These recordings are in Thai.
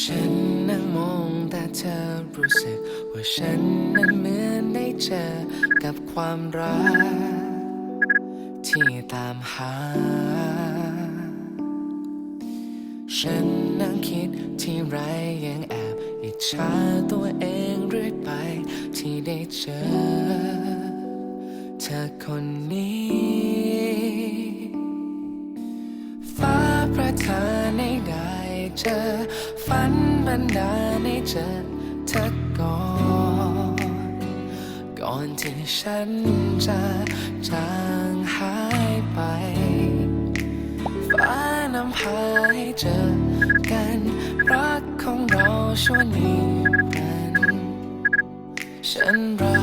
ฉันนั่งมองแต่เธอรู้สึก ว่าฉันนั้นเหมือนได้เจอกับความรัก ที่ตามหา ฉันนั่งคิดที่ไรยังแอบอิจฉาตัวเองเรื่อยไปที่ได้เจอ เธอคนนี้ฟ้าประทานให้ได้เจอ บันดาลให้เจอเธอก่อน ก่อนที่ฉันจะจางหายไป ฟ้านำพาให้เจอกัน รักของเราช่วงนี้กันฉันรั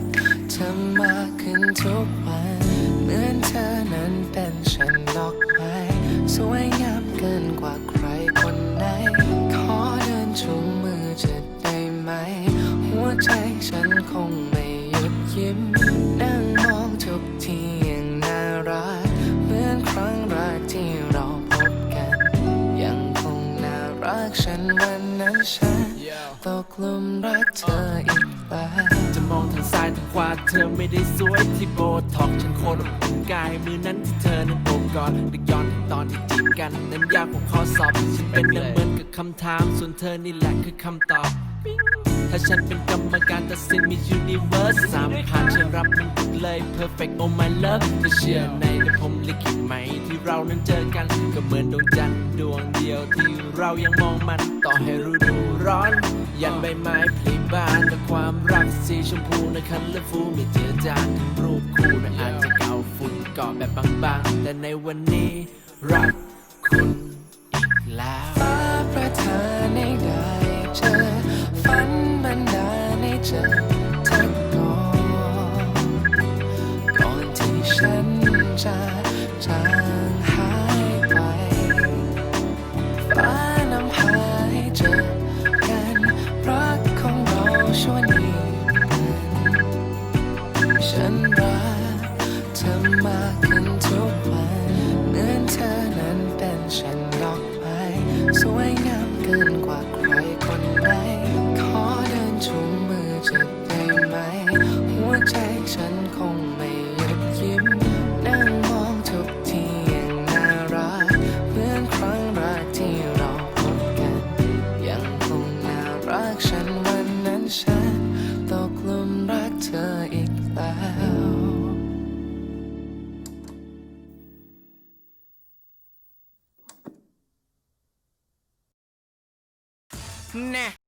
กเธอมากขึ้นทุกวัน เหมือนเธอนั้นเป็นฉันดอกไม้สวยงามเกินกว่าใคร ใจฉันคงไม่หยุดยิ้ม นั่งมองทุกทีอย่างน่ารัก เหมือนครั้งแรกที่เราพบกัน ยังคงน่ารักฉันวันนั้นฉันตกหลุมรักเธออีกแล้วจะมองทางซ้ายทางขวาเธอไม่ได้สวยที่โบท็อกซ์ฉันโคตรอบอุ่นกายมือนั้นที่เธอนั้นโอบกอดนึกย้อนถึงตอนที่จีบกัน นั้นยากกว่าข้อสอบฉันเป็นดังเหมือนกับคำถาม ส่วนเธอนี่แหละคือคำตอบปิ๊งถ้าฉันเป็นกรรมการตัดสินมี universe สสามผ่านฉันรับมันหมดเลย perfect oh my love เธอเชื่อในแต่ผมลิขิตไหม ที่เรานั้นเจอกัน ก็เหมือนดวงจันทร์ดวงเดียวที่เรายังมองมันต่อให้ฤดูร้อน ยันใบไม้ผลิบานแต่ความรักสีชมพูในคันและฟูไม่เจือจางถึงรูปคู่นะอาจจะเก่าฝุ่นเกาะแบบบางๆ แต่ในวันนี้รัก กัน อีกแล้วแน่